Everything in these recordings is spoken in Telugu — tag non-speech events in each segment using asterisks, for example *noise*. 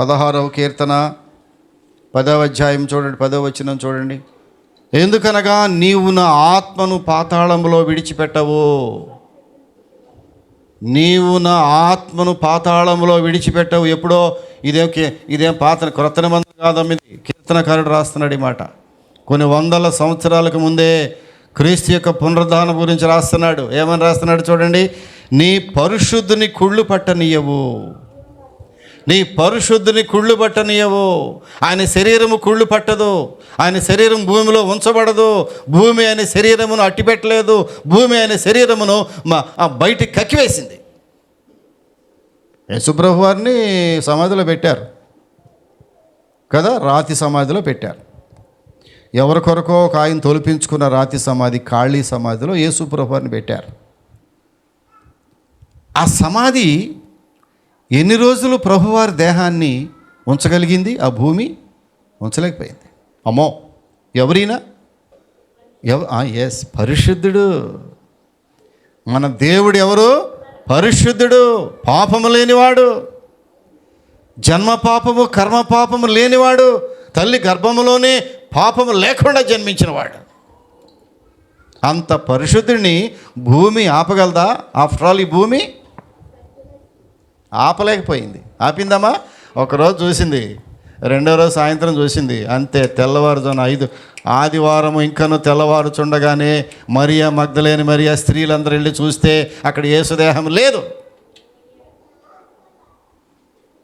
పదహారవ కీర్తన పదవ అధ్యాయం చూడండి పదవ వచనం చూడండి. ఎందుకనగా నీవు నా ఆత్మను పాతాళంలో విడిచిపెట్టవు. నీవు నా ఆత్మను పాతాళంలో విడిచిపెట్టవు. ఎప్పుడో ఇదేం ఇదేం పాత క్రొత్త నిబంధన కాదమ్మ కీర్తనకారుడు రాస్తున్నాడు ఈ మాట. కొన్ని వందల సంవత్సరాలకు ముందే క్రీస్తు యొక్క పునరుద్ధానం గురించి రాస్తున్నాడు. ఏమని రాస్తున్నాడు చూడండి? నీ పరిశుద్ధుని కుళ్ళు పట్టనీయవు. నీ పరిశుద్ధిని కుళ్ళు పట్టనీయవో. ఆయన శరీరము కుళ్ళు పట్టదు. ఆయన శరీరం భూమిలో ఉంచబడదు. భూమి అనే శరీరమును అట్టిపెట్టలేదు. భూమి అనే శరీరమును మా ఆ బయటికి కక్కివేసింది. యేసుప్రభు వారిని సమాధిలో పెట్టారు. కదా? రాతి సమాధిలో పెట్టారు. ఎవరి కొరకో ఒక ఆయన తొలిపించుకున్న రాతి సమాధి ఖాళీ సమాధిలో యేసుప్రభు వారిని పెట్టారు. ఆ సమాధి ఎన్ని రోజులు ప్రభువారి దేహాన్ని ఉంచగలిగింది? ఆ భూమి ఉంచలేకపోయింది. అమ్మో! ఎవరైనా? ఎవ ఎస్ పరిశుద్ధుడు. మన దేవుడు ఎవరు? పరిశుద్ధుడు. పాపము లేనివాడు. జన్మ పాపము కర్మ పాపము లేనివాడు. తల్లి గర్భములోనే పాపము లేకుండా జన్మించినవాడు. అంత పరిశుద్ధుడిని భూమి ఆపగలదా? ఆఫ్టర్ ఆల్ ఈ భూమి ఆపలేకపోయింది. ఆపిందమ్మా? ఒకరోజు చూసింది. రెండో రోజు సాయంత్రం చూసింది. అంతే తెల్లవారుజామున ఐదు. ఆదివారం ఇంకను తెల్లవారుచుండగానే మరియా మగ్ధలేని మరియా స్త్రీలందరూ వెళ్ళి చూస్తే అక్కడ యేసుదేహం లేదు.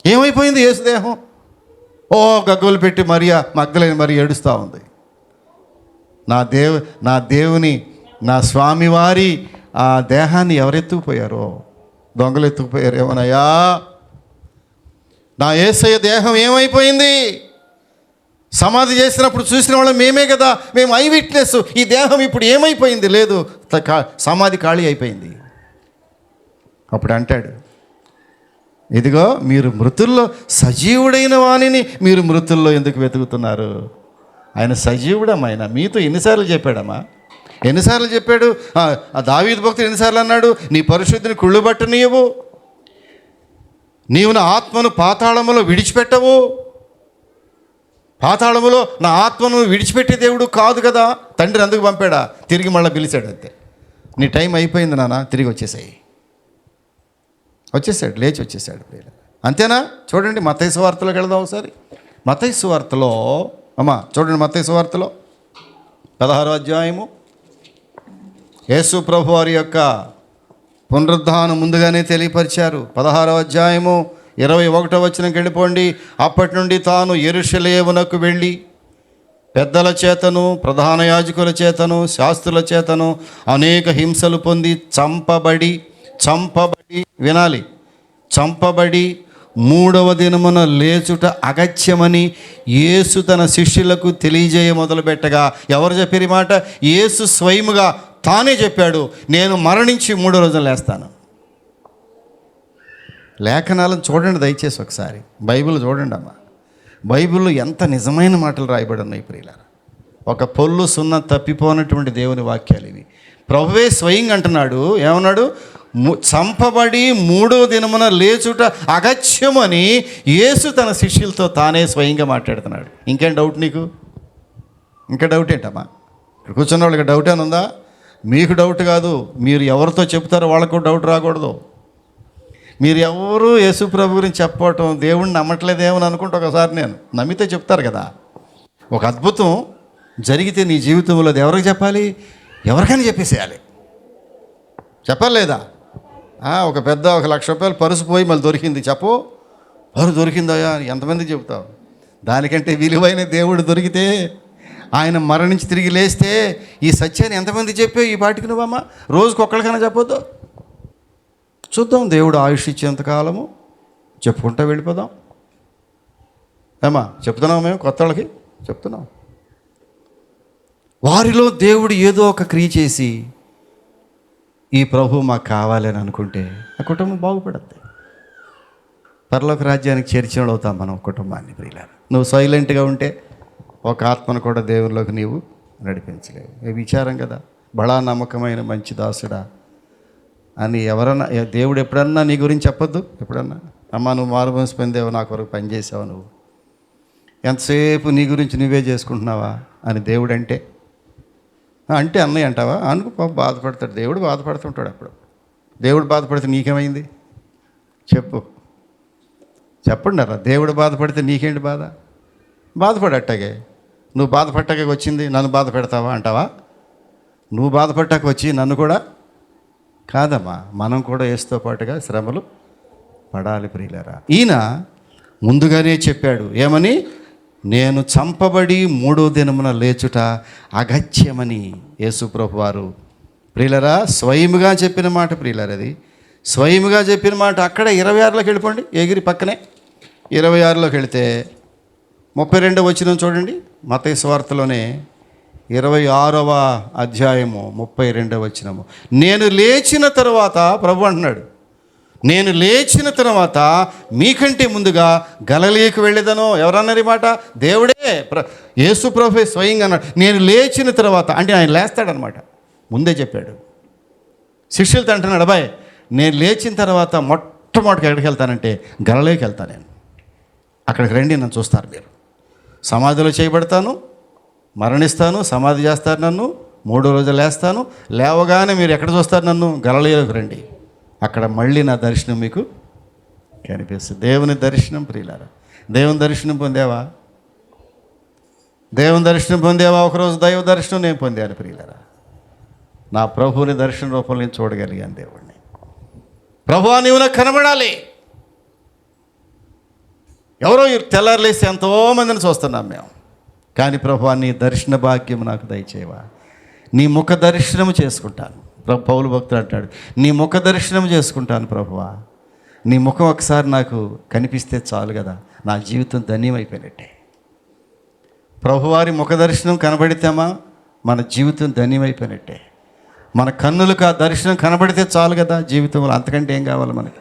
ఏమైపోయింది యేసుదేహం? ఓ గగ్గులు పెట్టి మరియా మగ్ధలేని మరి ఏడుస్తూ ఉంది. నా దేవు నా దేవుని నా స్వామివారి ఆ దేహాన్ని ఎవరెత్తుకుపోయారో? దొంగలు ఎత్తుకుపోయారు ఏమనయ్యా నా ఏసయ్య దేహం ఏమైపోయింది? సమాధి చేసినప్పుడు చూసిన వాళ్ళం మేమే కదా మేము ఐ విట్నెస్ ఈ దేహం ఇప్పుడు ఏమైపోయింది? లేదు సమాధి ఖాళీ అయిపోయింది. అప్పుడు అంటాడు ఇదిగో మీరు మృతుల్లో సజీవుడైన వాణిని మీరు మృతుల్లో ఎందుకు వెతుకుతున్నారు? ఆయన సజీవుడమ్మ ఆయన మీతో ఎన్నిసార్లు చెప్పాడమ్మా? ఎన్నిసార్లు చెప్పాడు? ఆ, దావీద్ భక్తుడు ఎన్నిసార్లు అన్నాడు? నీ పరిశుద్ధిని కుళ్ళు పట్టనీయవు. నీవు నా ఆత్మను పాతాళములో విడిచిపెట్టవు. పాతాళములో నా ఆత్మను విడిచిపెట్టే దేవుడు కాదు కదా. తండ్రి అందుకు పంపాడా? తిరిగి మళ్ళీ పిలిచాడు అంతే. నీ టైం అయిపోయింది నాన్న తిరిగి వచ్చేసాయి. వచ్చేసాడు లేచి వచ్చేసాడు అంతేనా? చూడండి మతైసు వార్తలోకి వెళదాం ఒకసారి. మతైసు వార్తలో అమ్మా చూడండి మతైసు వార్తలో. పదహారో అధ్యాయము. యేసు ప్రభు వారి యొక్క పునరుద్ధానం ముందుగానే తెలియపరిచారు. పదహారవ అధ్యాయము ఇరవై ఒకటో వచ్చిన వెళ్ళిపోండి. అప్పటి నుండి తాను ఎరుషలేమునకు వెళ్ళి పెద్దల చేతను ప్రధాన యాజకుల చేతను శాస్త్రుల చేతను అనేక హింసలు పొంది చంపబడి చంపబడి వినాలి. చంపబడి మూడవ దినమున లేచుట అగత్యమని యేసు తన శిష్యులకు తెలియజేయ మొదలుపెట్టగా. ఎవరు చెప్పారు మాట? యేసు స్వయముగా తానే చెప్పాడు నేను మరణించి మూడో రోజులు లేస్తాను. లేఖనాలను చూడండి దయచేసి ఒకసారి. బైబిల్ చూడండి అమ్మా. బైబిల్లో ఎంత నిజమైన మాటలు రాయబడి ఉన్నాయి ప్రియులారా. ఒక పొల్లు సున్న తప్పిపోనటువంటి దేవుని వాక్యాలు ఇవి. ప్రభువే స్వయంగా అంటున్నాడు ఏమన్నాడు? చంపబడి మూడో దినమున లేచుట అగత్యమని యేసు తన శిష్యులతో తానే స్వయంగా మాట్లాడుతున్నాడు. ఇంకేం డౌట్ నీకు? ఇంకా డౌట్ ఏంటమ్మా? ఇక్కడ కూర్చున్న వాళ్ళకి డౌట్ అని ఉందా? మీకు డౌట్ కాదు. మీరు ఎవరితో చెప్తారో వాళ్ళకు డౌట్ రాకూడదు. మీరు ఎవరు యేసు ప్రభు గురించి చెప్పటం దేవుణ్ణి నమ్మట్లేదేమని అనుకుంటే ఒకసారి నేను. నమ్మితే చెప్తారు కదా. ఒక అద్భుతం జరిగితే నీ జీవితంలో అది ఎవరికి చెప్పాలి? ఎవరికైనా చెప్పేసేయాలి. చెప్పలేదా ఒక పెద్ద ఒక లక్ష రూపాయలు పరుసు పోయి మళ్ళీ దొరికింది చెప్పు. పరు దొరికిందయ్యా ఎంతమంది చెప్తావు చెబుతావు? దానికంటే విలువైన దేవుడు దొరికితే ఆయన మరణించి తిరిగి లేస్తే ఈ సత్యాన్ని ఎంతమంది చెప్పావు ఈ పాటికి నువ్వమ్మా? రోజుకు ఒక్కడికైనా చెప్పొద్దు? చూద్దాం దేవుడు ఆయుష్ ఇచ్చేంతకాలము చెప్పుకుంటా వెళ్ళిపోదాం. ఏమా చెప్తున్నాం మేము కొత్త వాళ్ళకి? చెప్తున్నాం. వారిలో దేవుడు ఏదో ఒక క్రియ చేసి ఈ ప్రభు మాకు కావాలని అనుకుంటే ఆ కుటుంబం బాగుపడద్ది. పరలోక రాజ్యానికి చేర్చిన వాళ్ళు అవుతాం మనం కుటుంబాన్ని ప్రియులారు. నువ్వు సైలెంట్గా ఉంటే ఒక ఆత్మను కూడా దేవునిలోకి నీవు నడిపించలేవు. ఏ విచారం కదా? బడా నమ్మకమైన మంచి దాసుడా. అని ఎవరన్నా దేవుడు ఎప్పుడన్నా నీ గురించి చెప్పొద్దు? ఎప్పుడన్నా? అమ్మ నువ్వు మారుమనసు పొందేవు నా కొరకు పనిచేసావు నువ్వు. ఎంతసేపు నీ గురించి నువ్వే చేసుకుంటున్నావా? అని దేవుడు అంటే అంటే అన్నయ్య అంటావా? అనుకు బాధపడతాడు. దేవుడు బాధపడుతుంటాడు అప్పుడు. దేవుడు బాధపడితే నీకేమైంది? చెప్పు. చెప్పండి అలా. దేవుడు బాధపడితే నీకేంటి బాధ? బాధపడట్టాగే. నువ్వు బాధపడ్డాక వచ్చింది నన్ను బాధ పెడతావా అంటావా? నువ్వు బాధపడ్డాక వచ్చి నన్ను కూడా? కాదమ్మా మనం కూడా ఏసుతో పాటుగా శ్రమలు పడాలి ప్రియులరా. ఈయన ముందుగానే చెప్పాడు ఏమని? నేను చంపబడి మూడో దినమున లేచుట అగత్యమని యేసుప్రభు వారు ప్రియులరా స్వయముగా చెప్పిన మాట ప్రియులరది అది స్వయముగా చెప్పిన మాట అక్కడ ఇరవై ఆరులోకి వెళ్ళిపోండి ఎగిరి పక్కనే. ఇరవై ఆరులోకి వెళితే ముప్పై రెండవ వచ్చిన చూడండి. మత స్వార్థలోనే ఇరవై ఆరవ అధ్యాయము ముప్పై రెండవ వచనము. నేను లేచిన తర్వాత ప్రభు అంటున్నాడు. నేను లేచిన తర్వాత మీకంటే ముందుగా గలలీకి వెళ్ళేదను ఎవరన్నారు ఈ మాట? దేవుడే ప్ర యేసు ప్రభు స్వయంగా అన్నాడు. నేను లేచిన తర్వాత అంటే ఆయన లేస్తాడనమాట. ముందే చెప్పాడు. శిష్యులతో అంటున్నాడు అబ్బాయి నేను లేచిన తర్వాత మొట్టమొదటికి ఎక్కడికి వెళ్తానంటే గలలోకి వెళ్తాను నేను. అక్కడికి రండి నన్ను చూస్తారు మీరు. సమాధిలో చేయబడతాను మరణిస్తాను సమాధి చేస్తారు నన్ను మూడో రోజు లేస్తాను. లేవగానే మీరు ఎక్కడ చూస్తారు నన్ను? గలలీలోకి రండి. అక్కడ మళ్ళీ నా దర్శనం మీకు కనిపిస్తుంది. దేవుని దర్శనం ప్రియులారా దేవుని దర్శనం పొందేవా? దేవుని దర్శనం పొందేవా? ఒకరోజు దైవ దర్శనం నేను పొందాను ప్రియులరా. నా ప్రభువుని దర్శన రూపంలో నేను చూడగలిగాను దేవుణ్ణి. ప్రభువా నీవు నాకు కనబడాలి. ఎవరో ఈ తెల్లారులేసి ఎంతోమందిని చూస్తున్నాం మేము. కానీ ప్రభు నీ దర్శన భాగ్యం నాకు దయచేవా నీ ముఖ దర్శనం చేసుకుంటాను. ప్రభు పౌలు భక్తుడు అంటాడు నీ ముఖ దర్శనం చేసుకుంటాను ప్రభువా నీ ముఖం ఒకసారి నాకు కనిపిస్తే చాలు కదా. నా జీవితం ధన్యమైపోయినట్టే. ప్రభువారి ముఖ దర్శనం కనబడితేమా మన జీవితం ధన్యమైపోయినట్టే. మన కన్నులకు ఆ దర్శనం కనబడితే చాలు కదా జీవితంలో. అంతకంటే ఏం కావాలి మనకి?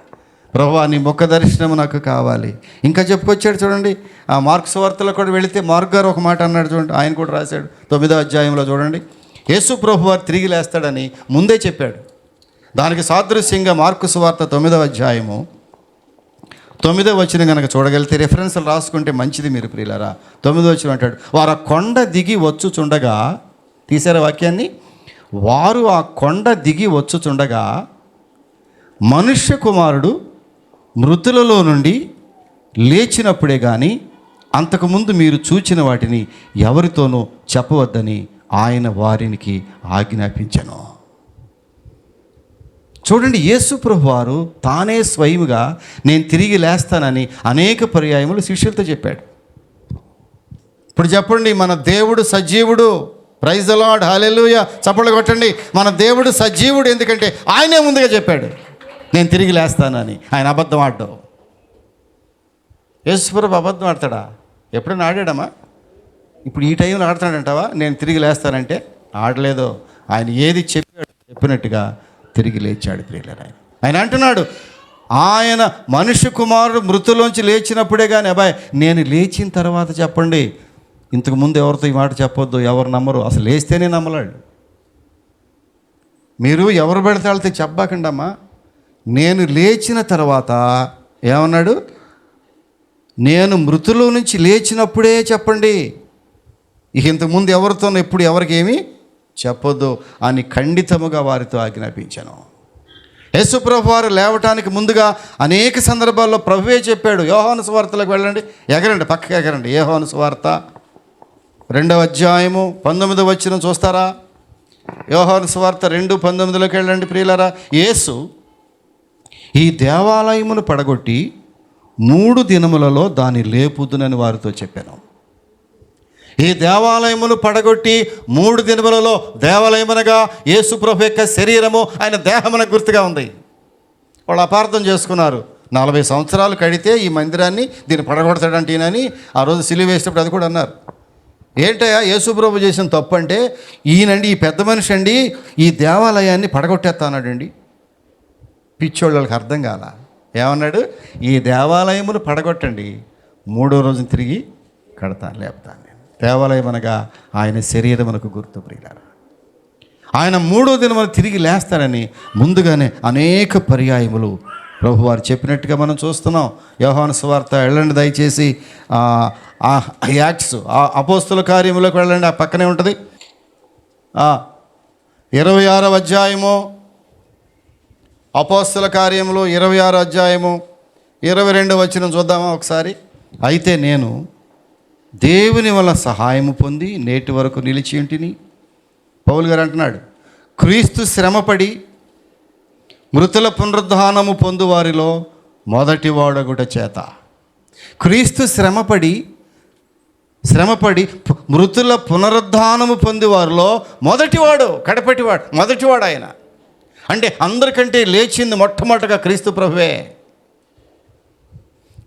ప్రభు నీ ముఖ దర్శనం నాకు కావాలి. ఇంకా చెప్పుకొచ్చాడు చూడండి. ఆ మార్క్స్ వార్తలో కూడా వెళితే మార్క్ గారు ఒక మాట అన్నాడు చూడండి. ఆయన కూడా రాశాడు. తొమ్మిదో అధ్యాయంలో చూడండి. యేసు ప్రభు వారు తిరిగి లేస్తాడని ముందే చెప్పాడు. దానికి సాదృశ్యంగా మార్కు సువార్త తొమ్మిదవ అధ్యాయము. తొమ్మిదో వచ్చిన కనుక చూడగలిగితే రెఫరెన్స్లు రాసుకుంటే మంచిది మీరు ప్రియులరా. తొమ్మిదో వచ్చిన అంటాడు. వారు ఆ కొండ దిగి వచ్చుచుండగా తీసారా వాక్యాన్ని? వారు ఆ కొండ దిగి వచ్చుచుండగా మనుష్య కుమారుడు మృతులలో నుండి లేచినప్పుడే కానీ అంతకుముందు మీరు చూచిన వాటిని ఎవరితోనూ చెప్పవద్దని ఆయన వారికి ఆజ్ఞాపించను. చూడండి యేసు ప్రభు వారు తానే స్వయముగా నేను తిరిగి లేస్తానని అనేక పర్యాయములు శిష్యులతో చెప్పాడు. ఇప్పుడు చెప్పండి మన దేవుడు సజీవుడు. ప్రైజ్ అలాడ్ హాలెలుయ చప్పట్లు కొట్టండి మన దేవుడు సజీవుడు ఎందుకంటే ఆయనే ముందుగా చెప్పాడు. నేను తిరిగి లేస్తానని ఆయన అబద్ధం ఆడడం. యేసుప్రభు అబద్ధం ఆడతాడా? ఎప్పుడైనా ఆడాడమ్మా? ఇప్పుడు ఈ టైంలో ఆడతాడంటావా నేను తిరిగి లేస్తానంటే? ఆడలేదు. ఆయన ఏది చెప్పాడు చెప్పినట్టుగా తిరిగి లేచాడు ప్రియులరు ఆయన. ఆయన అంటున్నాడు ఆయన మనుష్య కుమారుడు మృతులోంచి లేచినప్పుడే కానీ అబ్బాయి నేను లేచిన తర్వాత చెప్పండి. ఇంతకు ముందు ఎవరితో ఈ మాట చెప్పొద్దు ఎవరు నమ్మరు. అసలు లేస్తేనే నమ్మలాడు. మీరు ఎవరు పెడితే వాళ్ళతో చెప్పబాకండి నేను లేచిన తర్వాత ఏమన్నాడు? నేను మృతుల నుంచి లేచినప్పుడే చెప్పండి. ఇంతకుముందు ఎవరితో ఎప్పుడు ఎవరికేమి చెప్పొద్దు అని ఖండితముగా వారితో ఆజ్ఞాపించాను. యేసుప్రభు వారు లేవటానికి ముందుగా అనేక సందర్భాల్లో ప్రభువే చెప్పాడు యోహాను సువార్తలకు వెళ్ళండి. ఎగరండి పక్కకి ఎగరండి. యోహాను సువార్త రెండవ అధ్యాయము పంతొమ్మిది వచ్చిన చూస్తారా? యోహాను సువార్త రెండు పంతొమ్మిదిలోకి వెళ్ళండి ప్రియులరా. యేసు ఈ దేవాలయమును పడగొట్టి మూడు దినములలో దాన్ని లేపుదునని వారితో చెప్పాను. ఈ దేవాలయమును పడగొట్టి మూడు దినములలో దేవాలయమనగా యేసుప్రభు యొక్క శరీరము ఆయన దేహమున గుర్తుగా ఉంది. వాళ్ళు అపార్థం చేసుకున్నారు. నలభై సంవత్సరాలు కడితే ఈ మందిరాన్ని దీన్ని పడగొడతాడంటేనని ఆ రోజు సిలువ వేసేటప్పుడు అది కూడా అన్నారు. ఏంటయ్యా యేసుప్రభు చేసిన తప్పు అంటే ఈయనండి ఈ పెద్ద మనిషి అండి ఈ దేవాలయాన్ని పడగొట్టేస్తానాడండి. పిచ్చోళ్ళకి అర్థం కాల. ఏమన్నాడు? ఈ దేవాలయములు పడగొట్టండి. మూడో రోజున తిరిగి కడతాను లేపుతాను నేను. దేవాలయం అనగా ఆయన శరీరమునకు గుర్తు ప్రియులారా. ఆయన మూడో దినమున తిరిగి లేస్తారని ముందుగానే అనేక పర్యాయములు ప్రభువారు చెప్పినట్టుగా మనం చూస్తున్నాం. యోహాను సువార్త వెళ్ళండి దయచేసి. యాక్ట్స్ ఆ అపోస్తుల కార్యములకు వెళ్ళండి ఆ పక్కనే ఉంటుంది. ఇరవై ఆరవ అధ్యాయము అపోస్తుల కార్యంలో ఇరవై ఆరు అధ్యాయము ఇరవై రెండు వచ్చిన చూద్దామా ఒకసారి? అయితే నేను దేవుని వల్ల సహాయము పొంది నేటి వరకు నిలిచి ఉంటిని. పౌలు గారు అంటున్నాడు క్రీస్తు శ్రమపడి మృతుల పునరుద్ధానము పొందు వారిలో మొదటి వాడగుట చేత. క్రీస్తు శ్రమపడి శ్రమపడి మృతుల పునరుద్ధానము పొంది వారిలో మొదటివాడు కడపటివాడు మొదటివాడు ఆయన. అంటే అందరికంటే లేచింది మొట్టమొదటిగా క్రీస్తు ప్రభువే.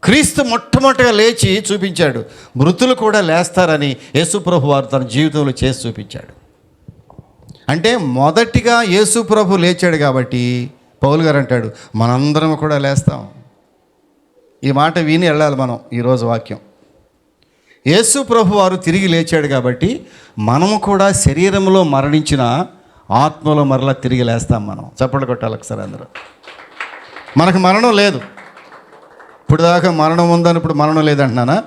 క్రీస్తు మొట్టమొదటిగా లేచి చూపించాడు. మృతులు కూడా లేస్తారని యేసుప్రభు వారు తన జీవితంలో చేసి చూపించాడు. అంటే మొదటిగా యేసుప్రభు లేచాడు కాబట్టి పౌలు గారు అంటాడు మనందరం కూడా లేస్తాం. ఈ మాట విని వెళ్ళాలి మనం ఈరోజు వాక్యం. యేసు ప్రభు వారు తిరిగి లేచాడు కాబట్టి మనము కూడా శరీరంలో మరణించిన ఆత్మలో మరలా తిరిగి లేస్తాం మనం. చప్పట్లు కొట్టాలి ఒకసారి అందరూ. మనకు మరణం లేదు. ఇప్పుడు దాకా మరణం ఉందని ఇప్పుడు మరణం లేదంటున్నానా?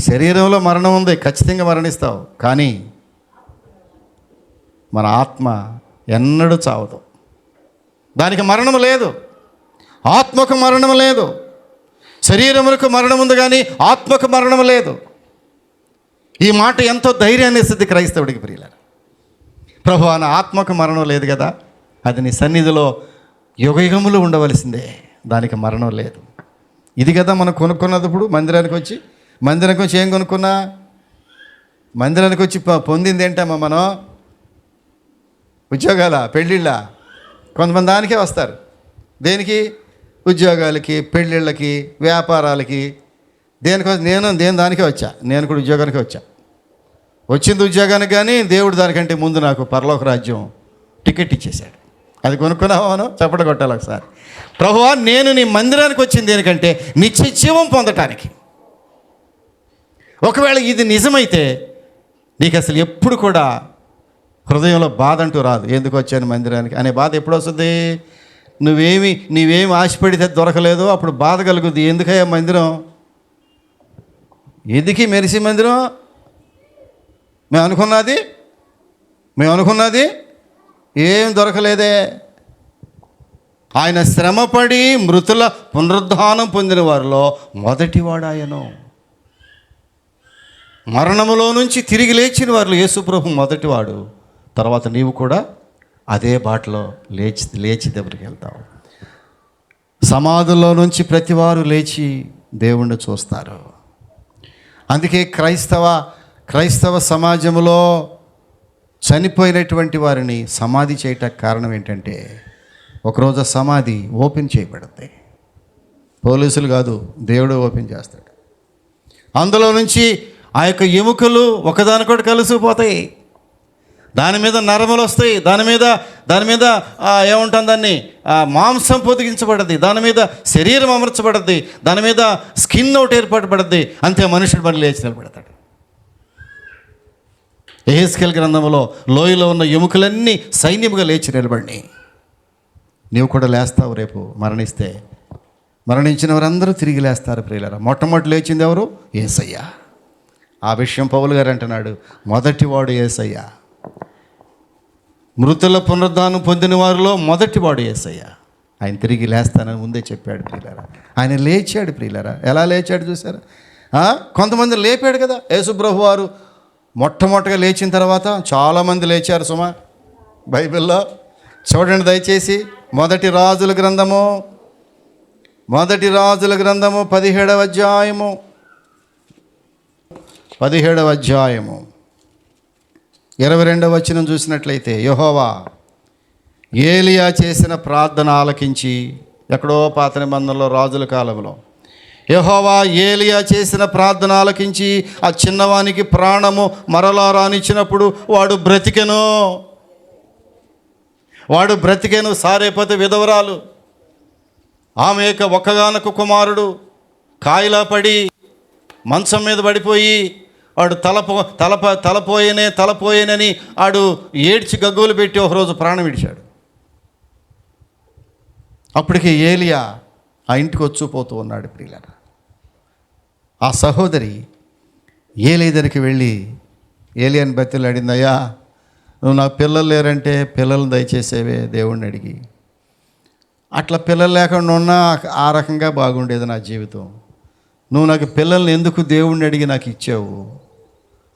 శరీరంలో మరణం ఉంది ఖచ్చితంగా మరణిస్తావు. కానీ మన ఆత్మ ఎన్నడూ చావదు. దానికి మరణం లేదు. ఆత్మకు మరణం లేదు. శరీరములకు మరణం ఉంది కానీ ఆత్మకు మరణం లేదు. ఈ మాట ఎంతో ధైర్యాన్ని ఇస్తుంది క్రైస్తవుడికి ప్రియులారు. ప్రభు నా ఆత్మకు మరణం లేదు కదా? అది నీ సన్నిధిలో యుగయుగములు ఉండవలసిందే. దానికి మరణం లేదు. ఇది కదా మనం కొనుక్కున్నప్పుడు మందిరానికి వచ్చి మందిరానికి వచ్చి ఏం కొనుక్కున్నా? మందిరానికి వచ్చి పొందింది ఏంటమ్మా మనం? ఉద్యోగాల? పెళ్ళిళ్ళ? కొంతమంది దానికే వస్తారు. దేనికి? ఉద్యోగాలకి పెళ్ళిళ్ళకి వ్యాపారాలకి. దేనికోసం నేను దేని దానికే వచ్చా. నేను కూడా ఉద్యోగానికి వచ్చా. వచ్చింది ఉద్యోగానికి కానీ దేవుడు దానికంటే ముందు నాకు పరలోక రాజ్యం టికెట్ ఇచ్చేశాడు. అది కొనుక్కున్నావా మనం? చప్పట కొట్టాలి ఒకసారి. ప్రభువా నేను నీ మందిరానికి వచ్చింది దేనికంటే నిత్యజీవం పొందటానికి. ఒకవేళ ఇది నిజమైతే నీకు అసలు ఎప్పుడు కూడా హృదయంలో బాధ అంటూ రాదు. ఎందుకు వచ్చాను మందిరానికి? అనే బాధ ఎప్పుడు వస్తుంది? నువ్వేమి నీవేమి ఆశపడితే దొరకలేదో అప్పుడు బాధ కలుగుద్ది. ఎందుకయ్యా మందిరం? ఎందుకీ మెరిసి మందిరం? మేము అనుకున్నది? మేము అనుకున్నది? ఏం దొరకలేదే. ఆయన శ్రమపడి మృతుల పునరుద్ధానం పొందిన వారిలో మొదటివాడు ఆయన మరణములో నుంచి తిరిగి లేచిన వారిలో యేసుప్రభు మొదటివాడు. తర్వాత నీవు కూడా అదే బాటలో లేచి లేచి దగ్గరికి వెళ్తావు. సమాధుల్లో నుంచి ప్రతివారు లేచి దేవుణ్ణి చూస్తారు. అందుకే క్రైస్తవ క్రైస్తవ సమాజంలో చనిపోయినటువంటి వారిని సమాధి చేయటానికి కారణం ఏంటంటే ఒకరోజు సమాధి ఓపెన్ చేయబడుతుంది పోలీసులు కాదు దేవుడు ఓపెన్ చేస్తాడు. అందులో నుంచి ఆ యొక్క ఎముకలు ఒకదానికొకటి కలిసిపోతాయి. దాని మీద నరములు వస్తాయి. దాని మీద దాని మీద ఏముంటుంది దాన్ని? మాంసం పొదిగించబడద్ది దాని మీద శరీరం అమర్చబడద్ది దాని మీద స్కిన్ ఒకటి ఏర్పడబడద్ది అంతే మనుషుడు మళ్ళీ లేచి నిలబడతాడు ఏహెస్కెల్ గ్రంథంలో లోయలో ఉన్న ఎముకలన్నీ సైన్యముగా లేచి నిలబడి నీవు కూడా లేస్తావు రేపు మరణిస్తే. మరణించిన వారందరూ తిరిగి లేస్తారు ప్రియులరా. మొట్టమొదటి లేచింది ఎవరు? ఏసయ్య. ఆ విషయం పౌలు గారు అంటున్నాడు. మొదటివాడు ఏసయ్య. మృతుల పునరుద్ధానం పొందిన వారిలో మొదటివాడు ఏసయ్య. ఆయన తిరిగి లేస్తానని ముందే చెప్పాడు ప్రియులరా. ఆయన లేచాడు ప్రియులరా. ఎలా లేచాడు చూసారా కొంతమంది లేపాడు కదా. యేసుప్రభు వారు మొట్టమొదటిగా లేచిన తర్వాత చాలామంది లేచారు సుమా. బైబిల్లో చూడండి దయచేసి మొదటి రాజుల గ్రంథము మొదటి రాజుల గ్రంథము పదిహేడవ అధ్యాయము. పదిహేడవ అధ్యాయము. ఇరవై రెండవ వచనం చూసినట్లయితే యహోవా ఏలియా చేసిన ప్రార్థన ఆలకించి ఎక్కడో పాత నిబంధనలో రాజుల కాలంలో యహోవా ఏలియా చేసిన ప్రార్థన ఆలకించి ఆ చిన్నవానికి ప్రాణము మరలా రానిచ్చినప్పుడు వాడు బ్రతికెను. వాడు బ్రతికెను సారేపతి విధవరాలు. ఆమె యొక్క ఒక్కగానొక కుమారుడు కాయిలా పడి మంచం మీద పడిపోయి వాడు తలపో తలప తలపోయేనే తలపోయేనని ఆడు ఏడ్చి గగ్గోలు పెట్టి ఒకరోజు ప్రాణం విడిచాడు. అప్పటికి ఏలియా ఆ ఇంటికి వచ్చిపోతూ ఉన్నాడు ప్రియుల ఆ సహోదరి ఏలి దగ్గరికి వెళ్ళి ఏలియన్ బతిలు అడిగిందయ్యా నువ్వు నాకు పిల్లలు లేరంటే పిల్లలు దయచేసేవే? దేవుణ్ణి అడిగి అట్లా పిల్లలు లేకుండా ఉన్నా ఆ రకంగా బాగుండేది నా జీవితం. నువ్వు నాకు పిల్లల్ని ఎందుకు దేవుణ్ణి అడిగి నాకు ఇచ్చావు?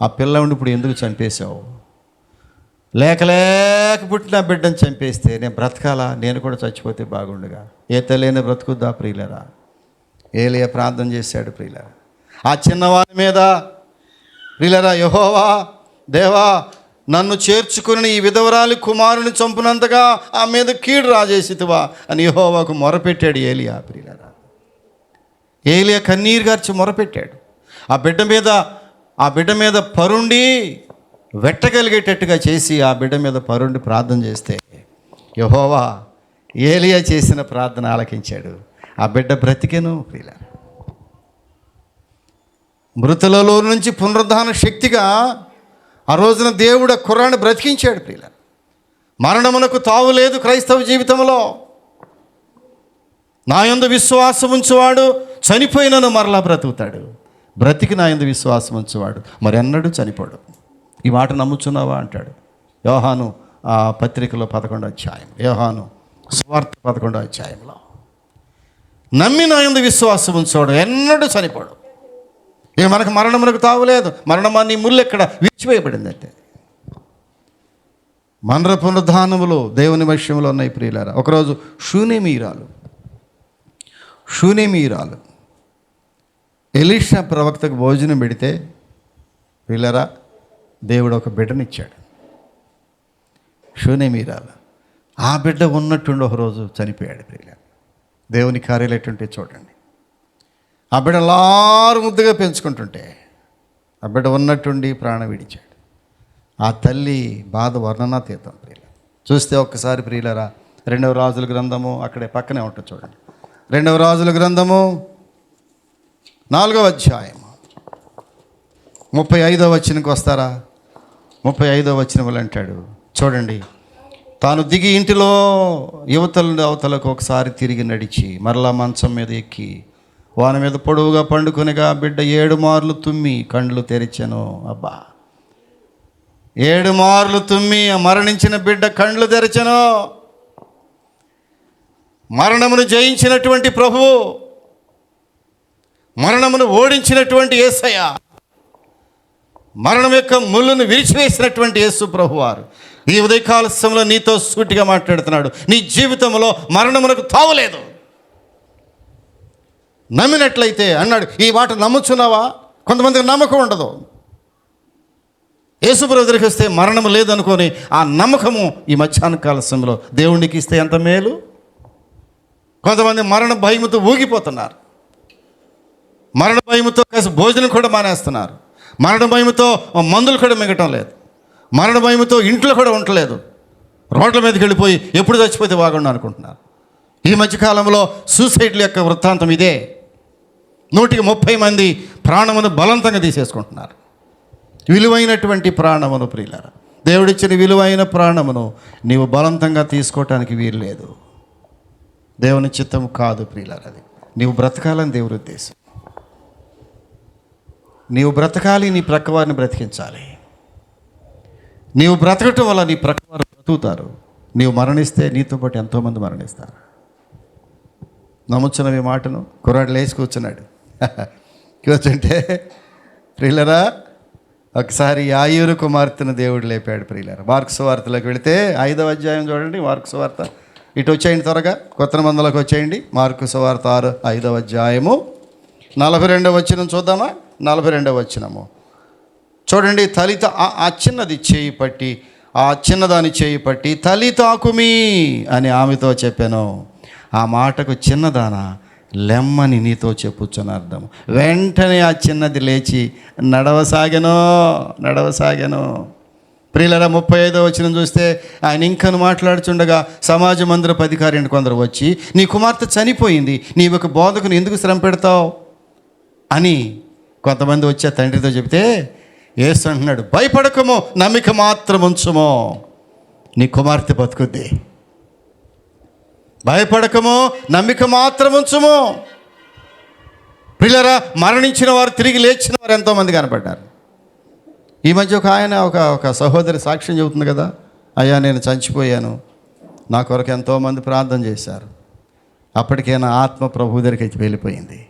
ఆ పిల్లవాడిని ఇప్పుడు ఎందుకు చంపేశావు? లేక లేక పుట్టిన బిడ్డను చంపేస్తే నేను బ్రతకాలా? నేను కూడా చచ్చిపోతే బాగుండుగా. ఏ తెలియని బ్రతుకుద్దా ప్రియులరా? ఏలియ ప్రార్థన చేశాడు ప్రియులరా. ఆ చిన్నవాని మీద వీళ్ళరా యహోవా దేవా నన్ను చేర్చుకుని ఈ విధవరాలి కుమారుని చంపునంతగా ఆ మీద కీడు రాజేసితివా అని యహోవాకు మొరపెట్టాడు ఏలియా ప్రియులరా. ఏలియా కన్నీరు గార్చి మొరపెట్టాడు. ఆ బిడ్డ మీద ఆ బిడ్డ మీద పరుండి వెట్టగలిగేటట్టుగా చేసి ఆ బిడ్డ మీద పరుండి ప్రార్థన చేస్తే యహోవా ఏలియా చేసిన ప్రార్థన ఆలకించాడు. ఆ బిడ్డ బ్రతికెను ప్రియులరా. మృతులలో నుంచి పునరుద్ధాన శక్తిగా ఆ రోజున దేవుడు ఆ కుర్రాన్ని బ్రతికించాడు ప్రియుల మరణమునకు తావు లేదు క్రైస్తవ జీవితంలో. నా యందు విశ్వాసం ఉంచువాడు చనిపోయినను మరలా బ్రతుకుతాడు. బ్రతికి నా యందు విశ్వాసం ఉంచువాడు మరెన్నడూ చనిపోడు. ఈ మాట నమ్ముచున్నావా? అంటాడు. యోహాను ఆ పత్రికలో పదకొండో అధ్యాయం. యోహాను స్వార్థ పదకొండో అధ్యాయంలో. నమ్మి నా యందు విశ్వాసం ఉంచువాడు ఎన్నడూ చనిపోడు. ఇక మనకు మరణమునకు తావులేదు మరణమా నీ ముళ్ళు ఎక్కడ? విడిచివేయబడింది అంటే మనర పునరుద్ధానములు దేవుని విషయంలో ఉన్నాయి ప్రియులారా. ఒకరోజు శూన్యమీరాలు శూన్యమీరాలు ఎలీషా ప్రవక్తకు భోజనం పెడితే ప్రియులారా దేవుడు ఒక బిడ్డనిచ్చాడు. శూన్యమీరాలు ఆ బిడ్డ ఉన్నట్టుండి ఒకరోజు చనిపోయాడు ప్రియుల దేవుని కార్యాలు ఎటువంటి చూడండి. ఆ బిడ్డ లారు ముద్దుగా పెంచుకుంటుంటే ఆ బిడ్డ ఉన్నట్టుండి ప్రాణం విడిచాడు. ఆ తల్లి బాధ వర్ణనాతీతం ప్రియుల. చూస్తే ఒక్కసారి ప్రియులరా రెండవ రాజుల గ్రంథము అక్కడే పక్కనే ఉంటుంది చూడండి. రెండవ రాజుల గ్రంథము నాలుగవ అధ్యాయం ముప్పై ఐదవ వచ్చినకి వస్తారా? ముప్పై ఐదవ వచ్చిన వాళ్ళు అంటాడు. చూడండి. తాను దిగి ఇంటిలో యువతల అవతలకు ఒకసారి తిరిగి నడిచి మరలా మంచం మీద ఎక్కి వాని మీద పొడవుగా పండుకొనిగా బిడ్డ ఏడు మార్లు తుమ్మి కండ్లు తెరిచెను. అబ్బా. ఏడు మార్లు తుమ్మి ఆ మరణించిన బిడ్డ కండ్లు తెరచెను. మరణమును జయించినటువంటి ప్రభువు మరణమును ఓడించినటువంటి ఏసయ్య మరణం యొక్క ముళ్ళును విరిచివేసినటువంటి యేసు ప్రభువారు ఈ ఉదయకాల సమయంలో నీతో సూటిగా మాట్లాడుతున్నాడు. నీ జీవితంలో మరణమునకు తావులేదు. నమ్మినట్లయితే అన్నాడు ఈ మాట నమ్ముచున్నావా? కొంతమందికి నమ్మకం ఉండదు. యేసుప్రభు దగ్గరికి వస్తే మరణం లేదనుకొని ఆ నమ్మకము ఈ మధ్యాహ్న కాల సమయంలో దేవునికి ఇస్తే ఎంత మేలు? కొంతమంది మరణ భయముతో ఊగిపోతున్నారు. మరణ భయముతో కలిసి భోజనం కూడా మానేస్తున్నారు. మరణ భయముతో మందులు కూడా మిగటం లేదు. మరణ భయముతో ఇంట్లో కూడా ఉండలేదు. రోడ్ల మీదకి వెళ్ళిపోయి ఎప్పుడు చచ్చిపోతే బాగుండు అనుకుంటున్నారు. ఈ మధ్యకాలంలో సూసైడ్ల యొక్క వృత్తాంతం ఇదే. నూటికి ముప్పై మంది ప్రాణమును బలవంతంగా తీసేసుకుంటున్నారు. విలువైనటువంటి ప్రాణమును ప్రియులారా దేవుడిచ్చిన విలువైన ప్రాణమును నీవు బలవంతంగా తీసుకోవటానికి వీలు లేదు దేవుని చిత్తం కాదు ప్రియులారు అది. నీవు బ్రతకాలని దేవుడి ఉద్దేశం. నీవు బ్రతకాలి నీ ప్రక్కవారిని బ్రతికించాలి. నీవు బ్రతకటం వల్ల నీ ప్రక్కవారు బ్రతుకుతారు. నీవు మరణిస్తే నీతో పాటు ఎంతోమంది మరణిస్తారు. నమ్ముచున్నవి మాటను కుర్రాడు లేచి కూర్చున్నాడు. *laughs* అంటే ప్రియులరా ఒకసారి ఆయూరు కుమార్తెను దేవుడు లేపాడు ప్రియులరా. మార్క్స్ వార్తలోకి వెళితే ఐదవ అధ్యాయం చూడండి మార్క్స్ వార్త ఇటు వచ్చేయండి త్వరగా కొత్త మందులకు వచ్చేయండి. మార్కు సువార్త ఆరు ఐదవ అధ్యాయము. నలభై రెండవ వచ్చినం చూద్దామా? నలభై రెండవ వచ్చినము చూడండి తలిత ఆ- చిన్నది చేయి పట్టి ఆ చిన్నదాని చేయి పట్టి తలితాకుమి అని ఆమెతో చెప్పాను. ఆ మాటకు చిన్నదాన? లెమ్మని నీతో చెప్పుచ్చని అర్థం. వెంటనే ఆ చిన్నది లేచి నడవసాగెను నడవసాగెను. ప్రియులరా ముప్పై ఐదో వచ్చిన చూస్తే ఆయన ఇంకను మాట్లాడుచుండగా సమాజ మందిరపు అధికారి కొందరు వచ్చి నీ కుమార్తె చనిపోయింది నీ ఒక బోధకుని ఎందుకు శ్రమ పెడతావు? అని కొంతమంది వచ్చే తండ్రితో చెబితే ఏసు అంటున్నాడు భయపడకము నమ్మిక మాత్రం ఉంచుమో నీ కుమార్తె బతుకుద్ది. భయపడకము నమ్మిక మాత్రం ఉంచము. పిల్లరా మరణించిన వారు తిరిగి లేచిన వారు ఎంతోమంది కనపడ్డారు. ఈ మధ్య ఒక ఆయన ఒక ఒక సహోదరి సాక్ష్యం చెబుతుంది కదా అయ్యా నేను చచ్చిపోయాను. నా కొరకు ఎంతోమంది ప్రార్థన చేశారు. అప్పటికే నా ఆత్మ ప్రభు దగ్గరికి వెళ్ళిపోయింది.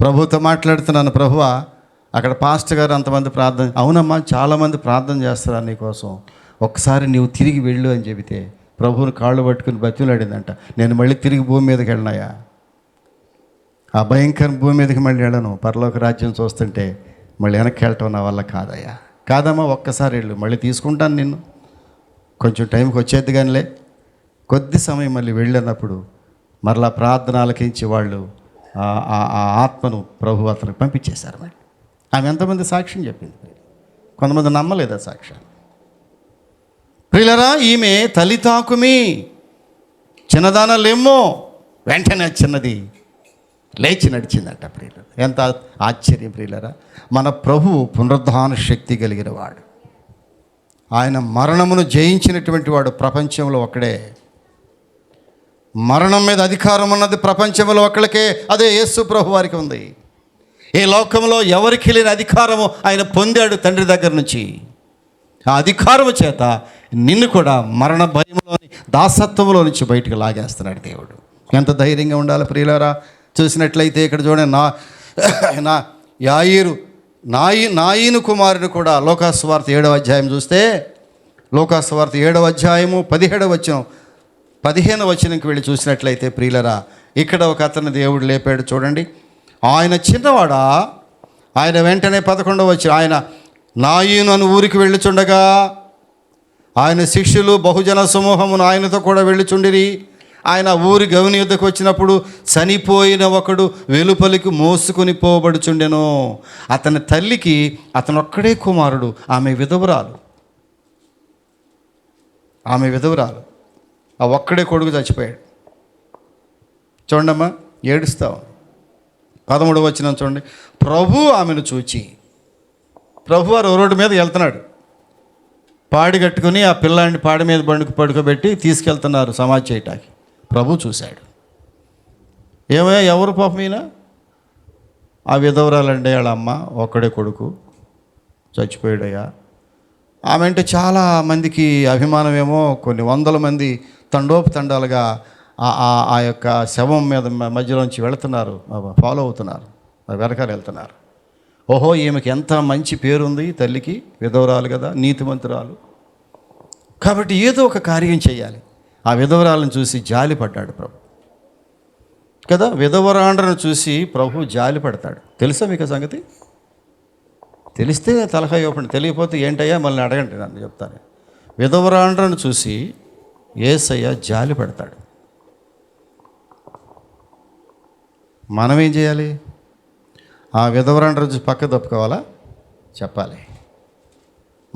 ప్రభుతో మాట్లాడుతున్నాను ప్రభువా అక్కడ పాస్టర్ గారు అంతమంది ప్రార్థన అవునమ్మా చాలామంది ప్రార్థన చేస్తారు నీకోసం ఒక్కసారి నీవు తిరిగి వెళ్ళు అని చెబితే ప్రభువుని కాళ్ళు పట్టుకుని బతిలాడిందంట. నేను మళ్ళీ తిరిగి భూమి మీదకి వెళ్ళినాయా ఆ భయంకర భూమి మీదకి మళ్ళీ వెళ్ళను. పరలోక రాజ్యం చూస్తుంటే మళ్ళీ వెనక్కి వెళ్ళటం నా వల్ల కాదయ్యా. కాదమ్మా ఒక్కసారి వెళ్ళు. మళ్ళీ తీసుకుంటాను నిన్ను. కొంచెం టైంకి వచ్చేది కానిలే. కొద్ది సమయం మళ్ళీ వెళ్ళినప్పుడు మరలా ప్రార్థన ఆలకించి వాళ్ళు ఆ- ఆత్మను ప్రభు అతనికి పంపించేశారు మళ్ళీ. ఆమె ఎంతమంది సాక్ష్యం చెప్పింది? కొంతమంది నమ్మలేదు ఆ ప్రిలరా ఈమె తలితాకుమి చిన్నదాన వెంటనే చిన్నది. లేచి నడిచిందట ప్రియులరా. ఎంత ఆశ్చర్యం ప్రియులరా. మన ప్రభువు పునరుద్ధాన శక్తి కలిగిన వాడు. ఆయన మరణమును జయించినటువంటి వాడు ప్రపంచంలో ఒక్కడే. మరణం మీద అధికారం ఉన్నది ప్రపంచంలో ఒకరికే అదే యేసు ప్రభు వారికి ఉంది. ఈ లోకంలో ఎవరికి లేని అధికారము ఆయన పొందాడు తండ్రి దగ్గర నుంచి. ఆ అధికారము చేత నిన్ను కూడా మరణ భయంలోని దాసత్వంలో నుంచి బయటకు లాగేస్తున్నాడు దేవుడు. ఎంత ధైర్యంగా ఉండాలి ప్రియులారా? చూసినట్లయితే ఇక్కడ చూడండి నా నా యాయిరు నాయి నాయిను కుమారుని కూడా లోకాస్వార్త ఏడవ అధ్యాయం చూస్తే లోకాస్వార్త ఏడవ అధ్యాయము పదిహేడవ వచనం పదిహేను వచనంకి వెళ్ళి చూసినట్లయితే ప్రియులరా ఇక్కడ ఒక అతను దేవుడు లేపాడు చూడండి. ఆయన చిన్నవాడా? ఆయన వెంటనే పదకొండవ వచ్చి ఆయన నాయును అని ఊరికి వెళ్ళుచుండగా ఆయన శిష్యులు బహుజన సమూహమును ఆయనతో కూడా వెళ్ళుచుండిరి. ఆయన ఊరి గవనీయతకు వచ్చినప్పుడు చనిపోయిన ఒకడు వెలుపలికి మోసుకొని పోబడుచుండెను. అతని తల్లికి అతను ఒక్కడే కుమారుడు ఆమె విధవరాలు. ఆమె విధవరాలు. ఆ ఒక్కడే కొడుకు చచ్చిపోయాడు. చూడమ్మా ఏడుస్తావు. పదమూడు వచ్చిన చూడండి. ప్రభు ఆమెను చూచి. ప్రభు వారు రోడ్డు మీద వెళ్తున్నాడు. పాడి కట్టుకుని ఆ పిల్లాడిని పాడి మీద బండుకు పడుకోబెట్టి తీసుకెళ్తున్నారు సమాజ్ చేయటానికి. ప్రభు చూశాడు. ఏమయ్యా ఎవరు పాపం ఈయన? ఆ విధవరాలంటే వాళ్ళ అమ్మ ఒక్కడే కొడుకు చచ్చిపోయాడయ్యా. ఆమె అంటే చాలా మందికి అభిమానమేమో కొన్ని వందల మంది తండోపు తండాలుగా ఆ- ఆ- యొక్క శవం మీద మ- మధ్యలోంచి వెళుతున్నారు ఫాలో అవుతున్నారు వెనకాల వెళ్తున్నారు. ఓహో ఈమెకి ఎంత మంచి పేరుంది తల్లికి? విధవరాలు కదా నీతిమంతురాలు. కాబట్టి ఏదో ఒక కార్యం చేయాలి. ఆ విధవరాలను చూసి జాలి పడ్డాడు ప్రభు. కదా విధవరాండ్రను చూసి ప్రభు జాలి పడతాడు. తెలుసా మీకు సంగతి? తెలిస్తే తలహా ఇవ్వండి తెలియకపోతే ఏంటయ్యా మళ్ళీ అడగండి నన్ను చెప్తాను. విధవరాండ్రను చూసి ఏసయ్య జాలి పడతాడు. మనం ఏం చేయాలి? ఆ విధవరాండ్ర రోజు పక్క తప్పుకోవాలా? చెప్పాలి.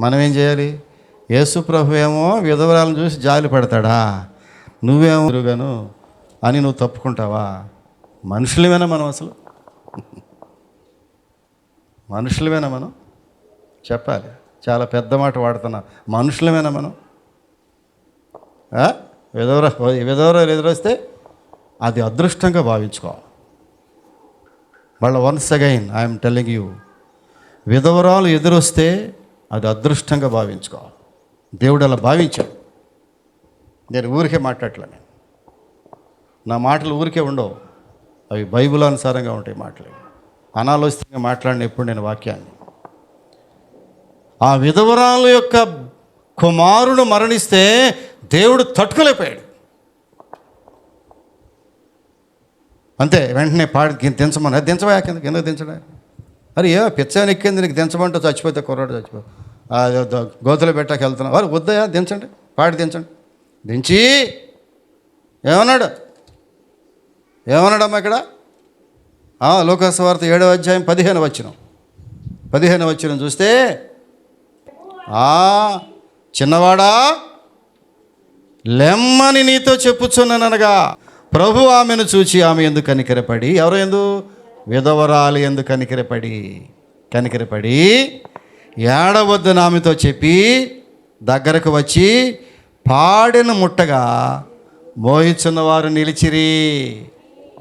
మనం ఏం చేయాలి? యేసు ప్రభు ఏమో విధవరాలను చూసి జాలి పడతాడా? నువ్వేమో ఎరుగను అని నువ్వు తప్పుకుంటావా? మనుషులమేనా మనం అసలు? మనుషులమేనా మనం? చెప్పాలి. చాలా పెద్ద మాట వాడుతున్నా. మనుషులమేనా మనం? విధవరా విధవర విధవరాలు ఎదురొస్తే అది అదృష్టంగా భావించుకోవాలి వాళ్ళ once again I'm telling you విధవరాలు ఎదురొస్తే అది అదృష్టంగా భావించుకోవాలి. దేవుడు అలా భావించాడు. నేను ఊరికే మాట్లాడలే నేను. నా మాటలు ఊరికే ఉండవు. అవి బైబుల్ అనుసారంగా ఉంటాయి మాటలు. అనాలోచితంగా మాట్లాడిన ఎప్పుడు నేను వాక్యాన్ని. ఆ విధవరాలు యొక్క కుమారుడు మరణిస్తే దేవుడు తట్టుకోలేకపోయాడు. అంతే వెంటనే పాడి దించమని. అది దించవా? కింద కింద దించడా? అరే ఏ పిచ్చాని ఎక్కింది నీకు దించమంటే చచ్చిపోతే కుర్రాడు చచ్చిపో గోతులు ద- పెట్టాక వెళ్తున్నావు. వారు వద్దయా దించండి. పాడి దించండి. దించి. ఏమన్నాడు? ఏమన్నాడమ్మా ఇక్కడ? లోకస్వార్త ఏడవ అధ్యాయం పదిహేను వచ్చిన. పదిహేను వచ్చిన చూస్తే చిన్నవాడా లెమ్మని నీతో చెప్పుచున్నాననగా ప్రభు ఆమెను చూచి ఆమె ఎందుకు కనికరపడి ఎవరు ఎందు? విధవరాలు ఎందుకు కనికరపడి కనికరపడి ఏడవద్దని ఆమెతో చెప్పి దగ్గరకు వచ్చి పాడిన ముట్టగా మోయిచున్నవారు నిలిచిరి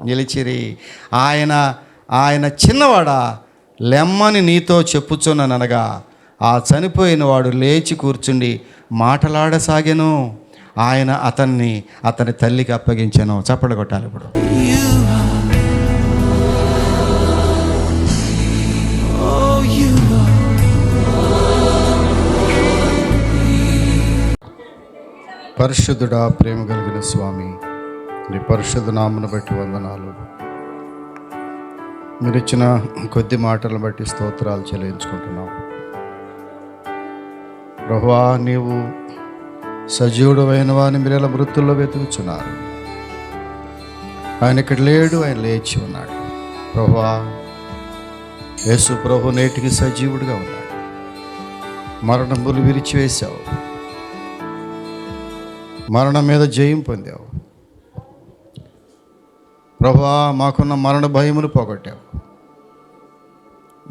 నిలిచిరి. ఆయన ఆయన చిన్నవాడా లెమ్మని నీతో చెప్పుచున్నాననగా ఆ చనిపోయిన వాడు లేచి కూర్చుండి మాటలాడసాగాను. ఆయన అతన్ని అతని తల్లికి అప్పగించాను. చప్పట్లు కొట్టాలి ఇప్పుడు. పరిశుద్ధుడా ప్రేమ కలిగిన స్వామి నీ పరిశుద్ధ నామను బట్టి వందనాలు. మీరు ఇచ్చిన కొద్ది మాటలను బట్టి స్తోత్రాలు చెల్లించుకుంటున్నాం. ప్రభువా నీవు సజీవుడు అయిన వాని మీరు ఇలా మృతుల్లో వెతుకుచున్నారు? ఆయన ఇక్కడ లేడు ఆయన లేచి ఉన్నాడు. ప్రభువా యేసు ప్రభు నేటికి సజీవుడిగా ఉన్నాడు. మరణములు విరిచివేశావు. మరణం మీద జయం పొందావు. ప్రభా మాకున్న మరణ భయములు పోగొట్టావు.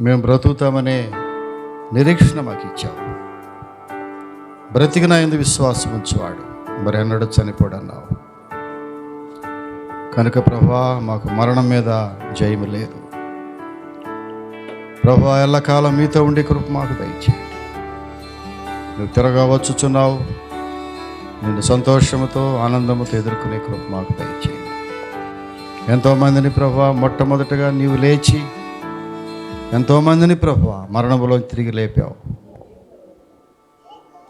మేము బ్రతుకుతామనే నిరీక్షణ మాకు ఇచ్చావు బ్రతికిన ఎందు విశ్వాసం ఉంచువాడు? మరి ఎన్నడూ చనిపోడన్నావు. కనుక ప్రభా మాకు మరణం మీద జయము లేదు. ప్రభా ఎల్లకాలం మీతో ఉండే కృప మాకు దయచేయండి. నువ్వు తిరగా వచ్చుచున్నావు. నిన్ను సంతోషముతో ఆనందముతో ఎదుర్కొనే కృప మాకు దయచేయండి. ఎంతోమందిని ప్రభా మొట్టమొదటగా నీవు లేచి ఎంతోమందిని ప్రభా మరణములోంచి తిరిగి లేపావు.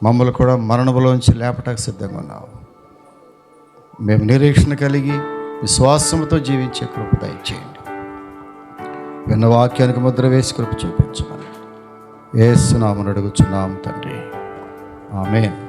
మమ్మల్ని కూడా మరణములోంచి లేపటానికి సిద్ధంగా ఉన్నావు. మేము నిరీక్షణ కలిగి విశ్వాసంతో జీవించే కృప దయచేయండి. విన్న వాక్యానికి ముద్ర వేసి కృప చూపించమని. ఏసునామని అడుగుచున్నాం తండ్రి. ఆమెను.